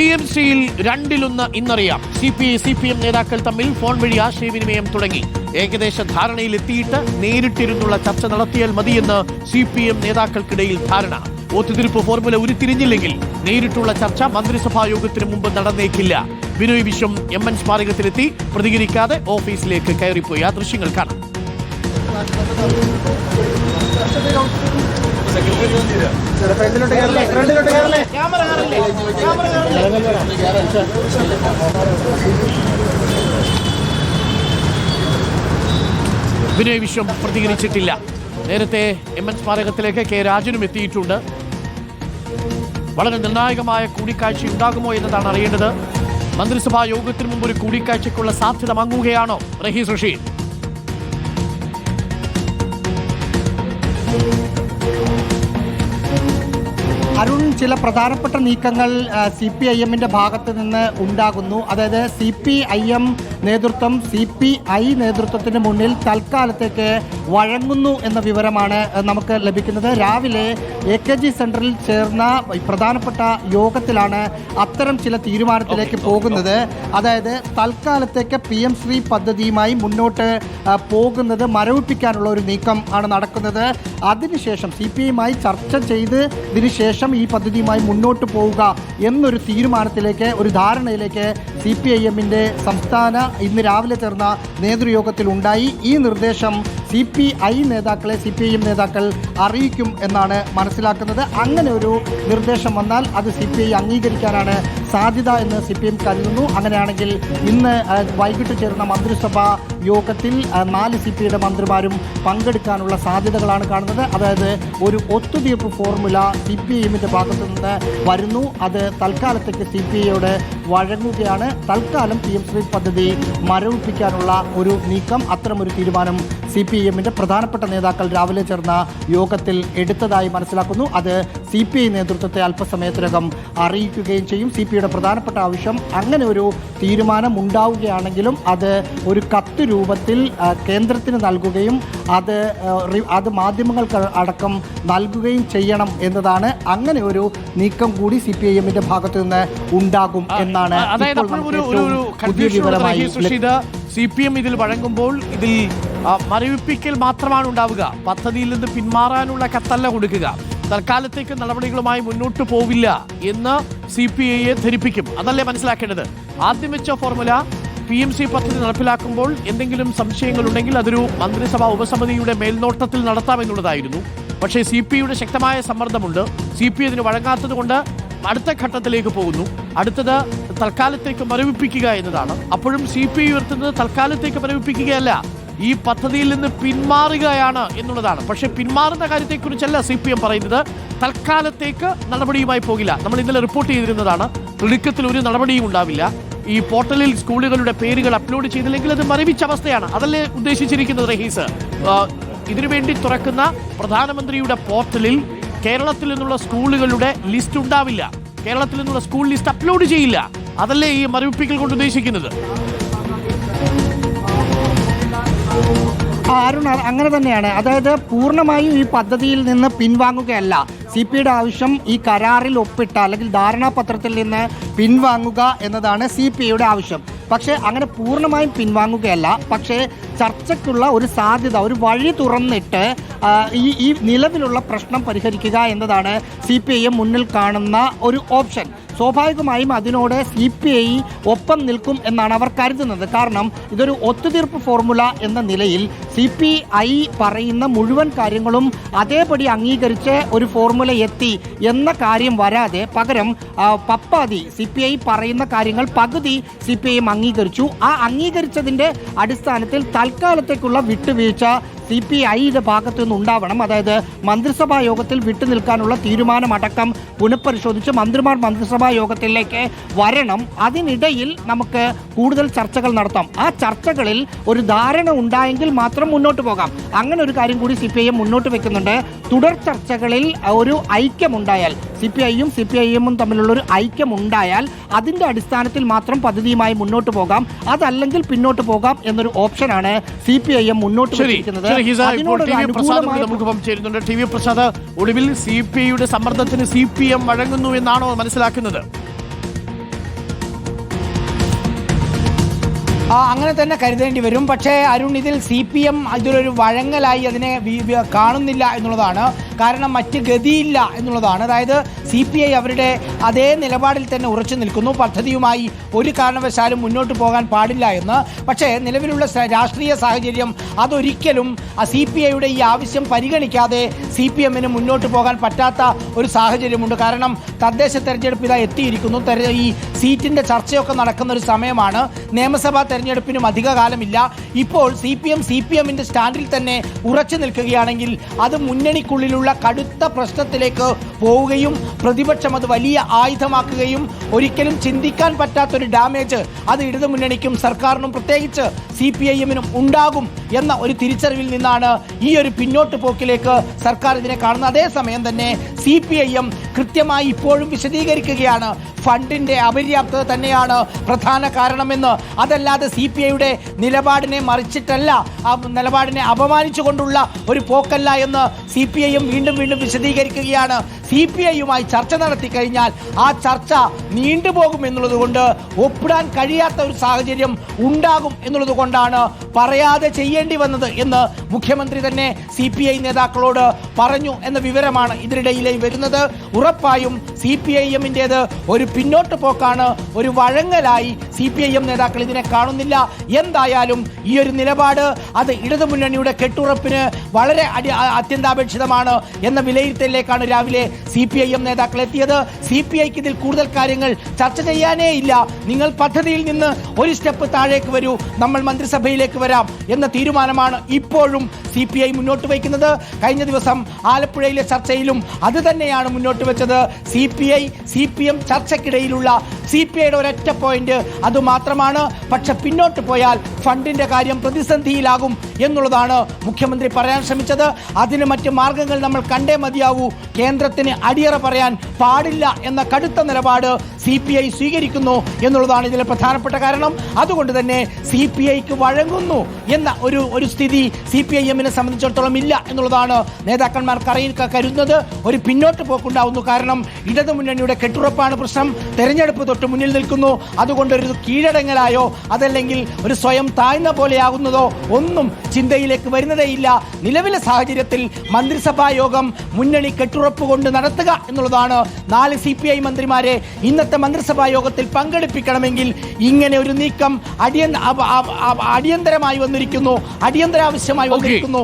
T M സിയിൽ രണ്ടിലൊന്ന് ഇന്നറിയാം. C P I C P M നേതാക്കൾ തമ്മിൽ ഫോൺ വഴി ആശയവിനിമയം തുടങ്ങി. ഏകദേശ ധാരണയിലെത്തിയിട്ട് നേരിട്ടിരുന്നുള്ള ചർച്ച നടത്തിയാൽ മതിയെന്ന് സി പി എം നേതാക്കൾക്കിടയിൽ ധാരണ. ഒത്തുതീർപ്പ് ഫോർമുല ഉരുത്തിരിഞ്ഞില്ലെങ്കിൽ നേരിട്ടുള്ള ചർച്ച മന്ത്രിസഭാ യോഗത്തിന് മുമ്പ് നടന്നേക്കില്ല. ബിനോയ് വിശ്വം എം എൻ സ്മാരകത്തിലെത്തി. പ്രതികരിക്കാതെ ഓഫീസിലേക്ക് കയറിപ്പോയി ആ ദൃശ്യങ്ങൾ കാണാം. ബിനോയ് വിശ്വം പ്രതികരിച്ചിട്ടില്ല. നേരത്തെ എം എൻ സ്മാരകത്തിലേക്ക് കെ രാജനും എത്തിയിട്ടുണ്ട്. വളരെ നിർണായകമായ കൂടിക്കാഴ്ച ഉണ്ടാകുമോ എന്നതാണ് അറിയേണ്ടത്. മന്ത്രിസഭാ യോഗത്തിന് മുമ്പ് ഒരു കൂടിക്കാഴ്ചയ്ക്കുള്ള സാധ്യത മങ്ങുകയാണോ റഹീസ് റഷീദ്? അരുൺ ചില പ്രധാനപ്പെട്ട നീക്കങ്ങൾ സി പി ഐ എമ്മിന്റെ ഭാഗത്ത് നിന്ന് ഉണ്ടാകുന്നു. അതായത് സി പി ഐ എം നേതൃത്വം സി പി ഐ നേതൃത്വത്തിന് മുന്നിൽ തൽക്കാലത്തേക്ക് വഴങ്ങുന്നു എന്ന വിവരമാണ് നമുക്ക് ലഭിക്കുന്നത്. രാവിലെ എ കെ ജി സെന്ററിൽ ചേർന്ന പ്രധാനപ്പെട്ട യോഗത്തിലാണ് അത്തരം ചില തീരുമാനത്തിലേക്ക് പോകുന്നത്. അതായത് തൽക്കാലത്തേക്ക് പി എം ശ്രീ പദ്ധതിയുമായി മുന്നോട്ട് പോകുന്നത് മരവിപ്പിക്കാനുള്ള ഒരു നീക്കം ആണ് നടക്കുന്നത്. അതിനുശേഷം സി പി ഐയുമായി ചർച്ച ചെയ്തതിനു ശേഷം ഈ പദ്ധതിയുമായി മുന്നോട്ട് പോവുക എന്നൊരു തീരുമാനത്തിലേക്ക് ഒരു ധാരണയിലേക്ക് സി പി ഐ എമ്മിന്റെ സംസ്ഥാന ഇന്ന് രാവിലെ ചേർന്ന നേതൃയോഗത്തിൽ ഉണ്ടായി. ഈ നിർദ്ദേശം സി പി ഐ നേതാക്കളെ സി പി ഐ എം നേതാക്കൾ അറിയിക്കും എന്നാണ് മനസ്സിലാക്കുന്നത്. അങ്ങനെ ഒരു നിർദ്ദേശം വന്നാൽ അത് സി പി ഐ അംഗീകരിക്കാനാണ് സാധ്യത എന്ന് സി പി എം കരുതുന്നു. അങ്ങനെയാണെങ്കിൽ ഇന്ന് വൈകിട്ട് ചേർന്ന മന്ത്രിസഭാ യോഗത്തിൽ നാല് സി പി മന്ത്രിമാരും പങ്കെടുക്കാനുള്ള സാധ്യതകളാണ് കാണുന്നത്. അതായത് ഒരു ഒത്തുതീർപ്പ് ഫോർമുല സി പി എമ്മിന്റെ ഭാഗത്തു നിന്ന് വരുന്നു. അത് തൽക്കാലത്തേക്ക് സി പി ഐയോട് വഴങ്ങുകയാണ്. തൽക്കാലം പി എം ശ്രീ പദ്ധതി മരവിപ്പിക്കാനുള്ള ഒരു നീക്കം അത്തരമൊരു തീരുമാനം സി പി എമ്മിന്റെ പ്രധാനപ്പെട്ട നേതാക്കൾ രാവിലെ ചേർന്ന യോഗത്തിൽ എടുത്തതായി മനസ്സിലാക്കുന്നു. അത് സി പി ഐ നേതൃത്വത്തെ അല്പസമയത്തിനകം അറിയിക്കുകയും ചെയ്യും. സി പി ഐയുടെ പ്രധാനപ്പെട്ട ആവശ്യം അങ്ങനെ ഒരു തീരുമാനം ഉണ്ടാവുകയാണെങ്കിലും അത് ഒരു കത്ത് രൂപത്തിൽ കേന്ദ്രത്തിന് നൽകുകയും അത് അത് മാധ്യമങ്ങൾക്ക് അടക്കം നൽകുകയും ചെയ്യണം എന്നതാണ് അങ്ങനെ ഒരു നീക്കം കൂടി സി പി ഐ എമ്മിന്റെ ഭാഗത്തു നിന്ന് ഉണ്ടാകും എന്നാണ് സി പി എം ഇതിൽ വഴങ്ങുമ്പോൾ ഇതിൽ മരവിപ്പിക്കൽ മാത്രമാണ് ഉണ്ടാവുക. പദ്ധതിയിൽ നിന്ന് പിന്മാറാനുള്ള കത്തല്ല കൊടുക്കുക. തൽക്കാലത്തേക്ക് നടപടികളുമായി മുന്നോട്ട് പോവില്ല എന്ന് സി പി ഐയെ ധരിപ്പിക്കും. അതല്ലേ മനസ്സിലാക്കേണ്ടത്? ആദ്യം വെച്ച ഫോർമുല പി എം സി പദ്ധതി നടപ്പിലാക്കുമ്പോൾ എന്തെങ്കിലും സംശയങ്ങളുണ്ടെങ്കിൽ അതൊരു മന്ത്രിസഭാ ഉപസമിതിയുടെ മേൽനോട്ടത്തിൽ നടത്താമെന്നുള്ളതായിരുന്നു. പക്ഷേ സി പി യുടെ ശക്തമായ സമ്മർദ്ദമുണ്ട്. സി പി അതിന് വഴങ്ങാത്തത് കൊണ്ട് അടുത്ത ഘട്ടത്തിലേക്ക് പോകുന്നു. അടുത്തത് തൽക്കാലത്തേക്ക് മരവിപ്പിക്കുക എന്നതാണ്. അപ്പോഴും സി പി ഉയർത്തുന്നത് തൽക്കാലത്തേക്ക് മരവിപ്പിക്കുകയല്ല. ഈ പദ്ധതിയിൽ നിന്ന് പിന്മാറുകയാണ് എന്നുള്ളതാണ്. പക്ഷെ പിന്മാറുന്ന കാര്യത്തെക്കുറിച്ചല്ല സി പി എം പറയുന്നത്. തൽക്കാലത്തേക്ക് നടപടിയുമായി പോകില്ല. നമ്മൾ ഇന്നലെ റിപ്പോർട്ട് ചെയ്തിരുന്നതാണ്. തിടുക്കത്തിൽ ഒരു നടപടിയും ഉണ്ടാവില്ല. ഈ പോർട്ടലിൽ സ്കൂളുകളുടെ പേരുകൾ അപ്ലോഡ് ചെയ്തില്ലെങ്കിൽ അത് മരവിച്ച അവസ്ഥയാണ്. അതല്ലേ ഉദ്ദേശിച്ചിരിക്കുന്നത് റഹീസ് ഇതിനുവേണ്ടി തുറക്കുന്ന പ്രധാനമന്ത്രിയുടെ പോർട്ടലിൽ കേരളത്തിൽ നിന്നുള്ള സ്കൂളുകളുടെ ലിസ്റ്റ് ഉണ്ടാവില്ല. കേരളത്തിൽ നിന്നുള്ള സ്കൂൾ ലിസ്റ്റ് അപ്ലോഡ് ചെയ്യില്ല. അതല്ലേ ഈ മരവിപ്പിക്കൽ കൊണ്ട് ഉദ്ദേശിക്കുന്നത്? അരുൺ അങ്ങനെ തന്നെയാണ്. അതായത് പൂർണമായും ഈ പദ്ധതിയിൽ നിന്ന് പിൻവാങ്ങുകയല്ല. സി പി ഐയുടെ ആവശ്യം ഈ കരാറിൽ ഒപ്പിട്ട അല്ലെങ്കിൽ ധാരണാപത്രത്തിൽ നിന്ന് പിൻവാങ്ങുക എന്നതാണ് സി പി ഐയുടെ ആവശ്യം. പക്ഷേ അങ്ങനെ പൂർണമായും പിൻവാങ്ങുകയല്ല. പക്ഷേ ചർച്ചയ്ക്കുള്ള ഒരു സാധ്യത ഒരു വഴി തുറന്നിട്ട് ഈ ഈ നിലവിലുള്ള പ്രശ്നം പരിഹരിക്കുക എന്നതാണ് സി പി ഐ എം മുന്നിൽ കാണുന്ന ഒരു ഓപ്ഷൻ. സ്വാഭാവികമായും അതിനോട് സി പി ഐ ഒപ്പം നിൽക്കും എന്നാണ് അവർ കരുതുന്നത്. കാരണം ഇതൊരു ഒത്തുതീർപ്പ് ഫോർമുല എന്ന നിലയിൽ സി പി ഐ പറയുന്ന മുഴുവൻ കാര്യങ്ങളും അതേപടി അംഗീകരിച്ച് ഒരു ഫോർമുല എത്തി എന്ന കാര്യം വരാതെ പകരം പപ്പാതി സി പി ഐ പറയുന്ന കാര്യങ്ങൾ പകുതി സി പി ഐ അംഗീകരിച്ചു. ആ അംഗീകരിച്ചതിന്റെ അടിസ്ഥാനത്തിൽ തൽക്കാലത്തേക്കുള്ള വിട്ടുവീഴ്ച സി പി ഐയുടെ ഭാഗത്തു നിന്ന് ഉണ്ടാവണം അതായത് മന്ത്രിസഭാ യോഗത്തിൽ വിട്ടുനിൽക്കാനുള്ള തീരുമാനമടക്കം പുനഃപരിശോധിച്ച് മന്ത്രിമാർ മന്ത്രിസഭാ യോഗത്തിലേക്ക് വരണം. അതിനിടയിൽ നമുക്ക് കൂടുതൽ ചർച്ചകൾ നടത്താം. ആ ചർച്ചകളിൽ ഒരു ധാരണ ഉണ്ടായെങ്കിൽ മാത്രം മുന്നോട്ട് പോകാം. അങ്ങനെ ഒരു കാര്യം കൂടി സി മുന്നോട്ട് വെക്കുന്നുണ്ട്. തുടർ ചർച്ചകളിൽ ഒരു ഐക്യമുണ്ടായാൽ സി പി ഐയും സി പി ഐ എമ്മും തമ്മിലുള്ളൊരു ഐക്യമുണ്ടായാൽ അതിന്റെ അടിസ്ഥാനത്തിൽ മാത്രം പദ്ധതിയുമായി മുന്നോട്ട് പോകാം. അതല്ലെങ്കിൽ പിന്നോട്ട് പോകാം എന്നൊരു ഓപ്ഷനാണ് സി പി ഐ എം മുന്നോട്ട് വെച്ചിരിക്കുന്നത് ടി ഒടുവിൽ സി പി ഐയുടെ സമ്മർദ്ദത്തിന് സി പി എം വഴങ്ങുന്നു എന്നാണോ മനസ്സിലാക്കുന്നത്? അങ്ങനെ തന്നെ കരുതേണ്ടി വരും. പക്ഷേ അരുൺ ഇതിൽ സി പി എം ഇതിലൊരു വഴങ്ങലായി അതിനെ കാണുന്നില്ല എന്നുള്ളതാണ്. കാരണം മറ്റ് ഗതിയില്ല എന്നുള്ളതാണ്. അതായത് സി പി ഐ അവരുടെ അതേ നിലപാടിൽ തന്നെ ഉറച്ചു നിൽക്കുന്നു. പദ്ധതിയുമായി ഒരു കാരണവശാലും മുന്നോട്ട് പോകാൻ പാടില്ല എന്ന്. പക്ഷേ നിലവിലുള്ള രാഷ്ട്രീയ സാഹചര്യം അതൊരിക്കലും സി പി ഐയുടെ ഈ ആവശ്യം പരിഗണിക്കാതെ സി പി എമ്മിന് മുന്നോട്ട് പോകാൻ പറ്റാത്ത ഒരു സാഹചര്യമുണ്ട്. കാരണം തദ്ദേശ തെരഞ്ഞെടുപ്പ് ഇതാ എത്തിയിരിക്കുന്നു. ഈ സീറ്റിന്റെ ചർച്ചയൊക്കെ നടക്കുന്ന ഒരു സമയമാണ്. നിയമസഭാ തെരഞ്ഞെടുപ്പിനും അധിക കാലമില്ല ഇപ്പോൾ C P M C P എമ്മിന്റെ സ്റ്റാൻഡിൽ തന്നെ ഉറച്ചു നിൽക്കുകയാണെങ്കിൽ അത് മുന്നണിക്കുള്ളിലുള്ള കടുത്ത പ്രശ്നത്തിലേക്ക് പോവുകയും പ്രതിപക്ഷം അത് വലിയ ആയുധമാക്കുകയും ഒരിക്കലും ചിന്തിക്കാൻ പറ്റാത്തൊരു ഡാമേജ് അത് ഇടതുമുന്നണിക്കും സർക്കാരിനും പ്രത്യേകിച്ച് സി പി ഐ എമ്മിനും ഉണ്ടാകും എന്ന ഒരു തിരിച്ചറിവിൽ നിന്നാണ് ഈ ഒരു പിന്നോട്ട് പോക്കിലേക്ക് സർക്കാർ ഇതിനെ കാണുന്നത്. അതേസമയം തന്നെ സി പി ഐ എം കൃത്യമായി ഇപ്പോഴും വിശദീകരിക്കുകയാണ്. ഫണ്ടിന്റെ അപര്യാപ്തത തന്നെയാണ് പ്രധാന കാരണമെന്ന്. അതല്ലാതെ സി പി ഐയുടെ നിലപാടിനെ മറിച്ചിട്ടല്ല ആ നിലപാടിനെ അപമാനിച്ചുകൊണ്ടുള്ള ഒരു പോക്കല്ല എന്ന് സി പി ഐയും വീണ്ടും വീണ്ടും വിശദീകരിക്കുകയാണ്. സി പി ഐയുമായി ചർച്ച നടത്തി കഴിഞ്ഞാൽ ആ ചർച്ച നീണ്ടുപോകും എന്നുള്ളത് കൊണ്ട് ഒപ്പിടാൻ കഴിയാത്ത ഒരു സാഹചര്യം ഉണ്ടാകും എന്നുള്ളത് കൊണ്ടാണ് പറയാതെ ചെയ്യേണ്ടി വന്നത് എന്ന് മുഖ്യമന്ത്രി തന്നെ സി പി ഐ നേതാക്കളോട് പറഞ്ഞു എന്ന വിവരമാണ് ഇതിനിടയിലെ വരുന്നത്. ഉറപ്പായും സി പി ഐ എമ്മിന്റേത് ഒരു പിന്നോട്ട് പോക്കാണ്. ഒരു വഴങ്ങലായി സി പി ഐ എം നേതാക്കൾ ഇതിനെ കാണുന്നില്ല. എന്തായാലും ഈ ഒരു നിലപാട് അത് ഇടതുമുന്നണിയുടെ കെട്ടുറപ്പിന് വളരെ അടി അത്യന്താപേക്ഷിതമാണ് എന്ന വിലയിരുത്തലിലേക്കാണ് രാവിലെ സി പി ഐ എം നേതാക്കൾ എത്തിയത് സി പി ഐക്ക് ഇതിൽ കൂടുതൽ കാര്യങ്ങൾ ചർച്ച ചെയ്യാനേ ഇല്ല. നിങ്ങൾ പദ്ധതിയിൽ നിന്ന് ഒരു സ്റ്റെപ്പ് താഴേക്ക് വരൂ. നമ്മൾ മന്ത്രിസഭയിലേക്ക് വരാം എന്ന തീരുമാനമാണ് ഇപ്പോഴും സി പി ഐ മുന്നോട്ട് വയ്ക്കുന്നത്. കഴിഞ്ഞ ദിവസം ആലപ്പുഴയിലെ ചർച്ചയിലും അത് തന്നെയാണ് മുന്നോട്ട് വെച്ചത്. C P I C P M ചർച്ചയ്ക്കിടയിലുള്ള C P ഐയുടെ ഒരൊറ്റ പോയിന്റ് അത് മാത്രമാണ് പക്ഷെ പിന്നോട്ട് പോയാൽ ഫണ്ടിന്റെ കാര്യം പ്രതിസന്ധിയിലാകും എന്നുള്ളതാണ് മുഖ്യമന്ത്രി പറയാൻ ശ്രമിച്ചത്. അതിന് മറ്റ് മാർഗങ്ങൾ നമ്മൾ കണ്ടേ മതിയാവൂ. കേന്ദ്രത്തിന് അടിയറ പറയാൻ പാടില്ല എന്ന കടുത്ത നിലപാട് സി പി ഐ സ്വീകരിക്കുന്നു എന്നുള്ളതാണ് ഇതിലെ പ്രധാനപ്പെട്ട കാരണം. അതുകൊണ്ട് തന്നെ സി പി ഐക്ക് വഴങ്ങുന്നു എന്ന ഒരു ഒരു സ്ഥിതി സി പി ഐ എമ്മിനെ സംബന്ധിച്ചിടത്തോളം ഇല്ല എന്നുള്ളതാണ് നേതാക്കന്മാർ കരുതുന്നത്. ഒരു പിന്നോട്ട് പോക്കുണ്ടാവുന്നു കാരണം ഇടതു മുന്നണിയുടെ കെട്ടുറപ്പാണ് പ്രശ്നം. തെരഞ്ഞെടുപ്പ് തൊട്ട് മുന്നിൽ നിൽക്കുന്നു. അതുകൊണ്ട് ഒരു കീഴടങ്ങലായോ അതല്ലെങ്കിൽ ഒരു സ്വയം താഴ്ന്ന പോലെയാകുന്നതോ ഒന്നും ചിന്തയിലേക്ക് വരുന്നതേയില്ല. നിലവിലെ സാഹചര്യത്തിൽ മന്ത്രിസഭാ യോഗം മുന്നണി കെട്ടുറപ്പ് കൊണ്ട് നടത്തുക എന്നുള്ളതാണ് നാല് സി പി ഐ മന്ത്രിമാരെ ഇന്നത്തെ മന്ത്രിസഭാ യോഗത്തിൽ പങ്കെടുപ്പിക്കണമെങ്കിൽ ഇങ്ങനെ ഒരു നീക്കം അടിയന്തരമായി വന്നിരിക്കുന്നു അടിയന്തരാവശ്യമായി. വന്നിരിക്കുന്നു